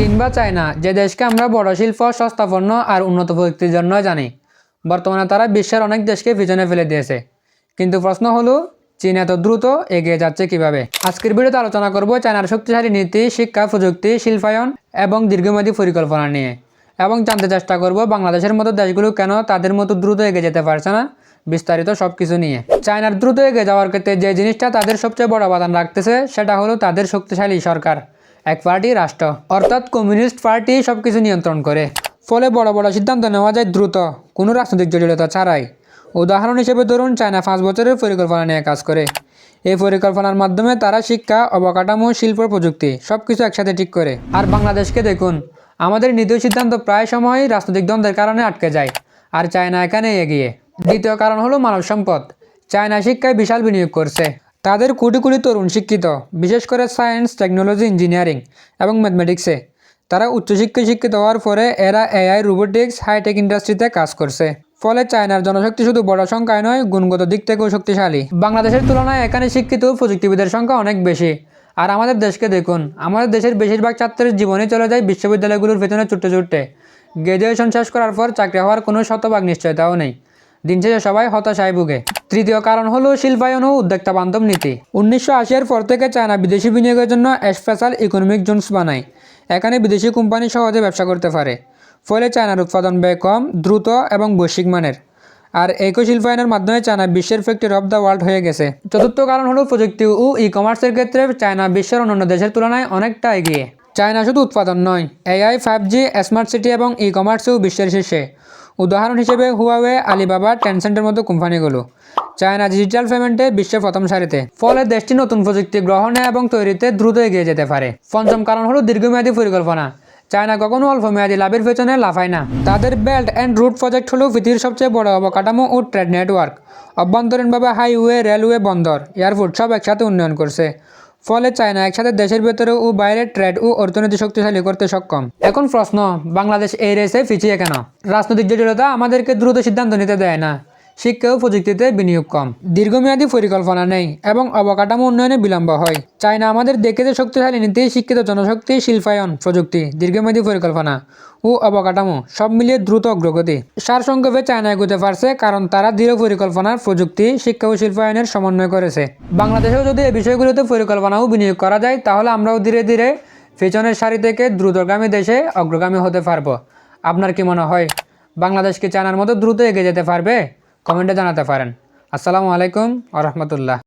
চীন বা চায়না যে দেশকে আমরা বড় শিল্প সস্তা পণ্য আর উন্নত প্রযুক্তির জন্য জানি। বর্তমানে তারা বিশ্বের অনেক দেশকে পিছনে ফেলে দিয়েছে। কিন্তু প্রশ্ন হলো, চীন এত দ্রুত এগিয়ে যাচ্ছে কীভাবে? আজকের ভিডিওতে আলোচনা করব চায়নার শক্তিশালী নীতি, শিক্ষা, প্রযুক্তি, শিল্পায়ন এবং দীর্ঘমেয়াদী পরিকল্পনা নিয়ে। এবং জানতে চেষ্টা করব বাংলাদেশের মতো দেশগুলো কেন তাদের মতো দ্রুত এগিয়ে যেতে পারছে না, বিস্তারিত সব কিছু নিয়ে। চায়নার দ্রুত এগিয়ে যাওয়ার ক্ষেত্রে যে জিনিসটা তাদের সবচেয়ে বড় অবদান রাখতেছে, সেটা হলো তাদের শক্তিশালী সরকার। এক পার্টি রাষ্ট্র। অর্থাৎ কমিউনিস্ট পার্টি সব কিছু নিয়ন্ত্রণ করে। ফলে বড় বড় সিদ্ধান্ত নেওয়া যায় দ্রুত, কোনো রাজনৈতিক জটিলতা ছাড়াই। উদাহরণ হিসেবে ধরুন, চায়না পাঁচ বছরের পরিকল্পনা নিয়ে কাজ করে। এই পরিকল্পনার মাধ্যমে তারা শিক্ষা, অবকাঠামো, শিল্প, প্রযুক্তি সব কিছু একসাথে ঠিক করে। আর বাংলাদেশকে দেখুন, আমাদের নীতি সিদ্ধান্ত প্রায় সময়ই রাজনৈতিক দ্বন্দ্বের কারণে আটকে যায়, আর চায়না এখানে এগিয়ে। দ্বিতীয় কারণ হলো মানব সম্পদ। চায়না শিক্ষায় বিশাল বিনিয়োগ করছে। তাদের কোটি কোটি তরুণ শিক্ষিত, বিশেষ করে সায়েন্স টেকনোলজি ইঞ্জিনিয়ারিং এবং ম্যাথমেটিক্সে তারা উচ্চশিক্ষায় শিক্ষিত হওয়ার পরে এরা এআই রোবোটিক্স হাইটেক ইন্ডাস্ট্রিতে কাজ করছে। ফলে চায়নার জনশক্তি শুধু বড় সংখ্যায় নয়, গুণগত দিক থেকেও শক্তিশালী। বাংলাদেশের তুলনায় এখানে শিক্ষিত প্রযুক্তিবিদের সংখ্যা অনেক বেশি। আর আমাদের দেশকে দেখুন, আমাদের দেশের বেশিরভাগ ছাত্রের জীবনে চলে যায় বিশ্ববিদ্যালয়গুলোর পেছনে ছুটতে ছুটতে গ্রাজুয়েশন শেষ করার পর চাকরি হওয়ার কোনো শতভাগ নিশ্চয়তাও নেই। দিন শেষে সবাই হতাশায় ভুগে। তৃতীয় কারণ হলো শিল্পায়ন ও উদ্যোক্তা বান্ধব নীতি। উনিশশো আশির পর থেকে চায়না বিদেশি বিনিয়োগের জন্য স্পেশাল ইকোনমিক জোনস বানায়। এখানে বিদেশি কোম্পানি সহজে ব্যবসা করতে পারে। ফলে চায়নার উৎপাদন ব্যয় কম, দ্রুত এবং বৈশ্বিক মানের। আর একই শিল্পায়নের মাধ্যমে চায়না বিশ্বের ফ্যাক্টরি অফ দ্য ওয়ার্ল্ড হয়ে গেছে। চতুর্থ কারণ হলো প্রযুক্তি ও ই কমার্সের ক্ষেত্রে চায়না বিশ্বের অন্যান্য দেশের তুলনায় অনেকটা এগিয়ে। চায়না শুধু উৎপাদন নয় AI five G smart city এবং ই কমার্সেও বিশ্বের শীর্ষে। উদাহরণ হিসেবে হুয়াওয়ে আলিবাবা টেনসেন্টের মতো কোম্পানিগুলো। চায়না ডিজিটাল পেমেন্টে বিশ্বে প্রথম সারিতে। ফলে দেশটি নতুন প্রযুক্তি গ্রহণে এবং তৈরিতে দ্রুত এগিয়ে যেতে পারে। পঞ্চম কারণ হলো দীর্ঘমেয়াদী পরিকল্পনা। চায়না কখনো অল্প মেয়াদী লাভের পেছনে লাফায় না। তাদের বেল্ট অ্যান্ড রুট প্রজেক্ট হলো পৃথিবীর সবচেয়ে বড় অবকাঠামো ও ট্রেড নেটওয়ার্ক। অভ্যন্তরীণভাবে হাইওয়ে, রেলওয়ে, বন্দর, এয়ারপোর্ট সব একসাথে উন্নয়ন করছে। ফলে চায়না একসাথে দেশের ভেতরে ও বাইরে ট্রেড ও অর্থনীতি শক্তিশালী করতে সক্ষম। এখন প্রশ্ন, বাংলাদেশ এই রেসে পিছিয়ে কেন? রাজনৈতিক জটিলতা আমাদেরকে দ্রুত সিদ্ধান্ত নিতে দেয় না। শিক্ষা ও প্রযুক্তিতে বিনিয়োগ কম। দীর্ঘমেয়াদী পরিকল্পনা নেই এবং অবকাঠামো উন্নয়নে বিলম্ব হয়। চায়না আমাদের দেখে যে শক্তিশালী নীতি, শিক্ষিত জনশক্তি, শিল্পায়ন প্রযুক্তি, দীর্ঘমেয়াদী পরিকল্পনা ও অবকাঠামো সব মিলিয়ে দ্রুত অগ্রগতি। সারসংক্ষেপে চায়না এগোতে পারছে কারণ তারা দৃঢ় পরিকল্পনার প্রযুক্তি, শিক্ষা ও শিল্পায়নের সমন্বয় করেছে। বাংলাদেশেও যদি এই বিষয়গুলোতে পরিকল্পনা ও বিনিয়োগ করা যায়, তাহলে আমরাও ধীরে ধীরে পেছনের সারি থেকে দ্রুতগামী দেশে অগ্রগামী হতে পারব। আপনার কি মনে হয়? বাংলাদেশ কি চায়নার মতো দ্রুত এগিয়ে যেতে পারবে? কমেন্টে জানাতে পারেন। আসসালামু আলাইকুম আ রহমতুল্লাহ।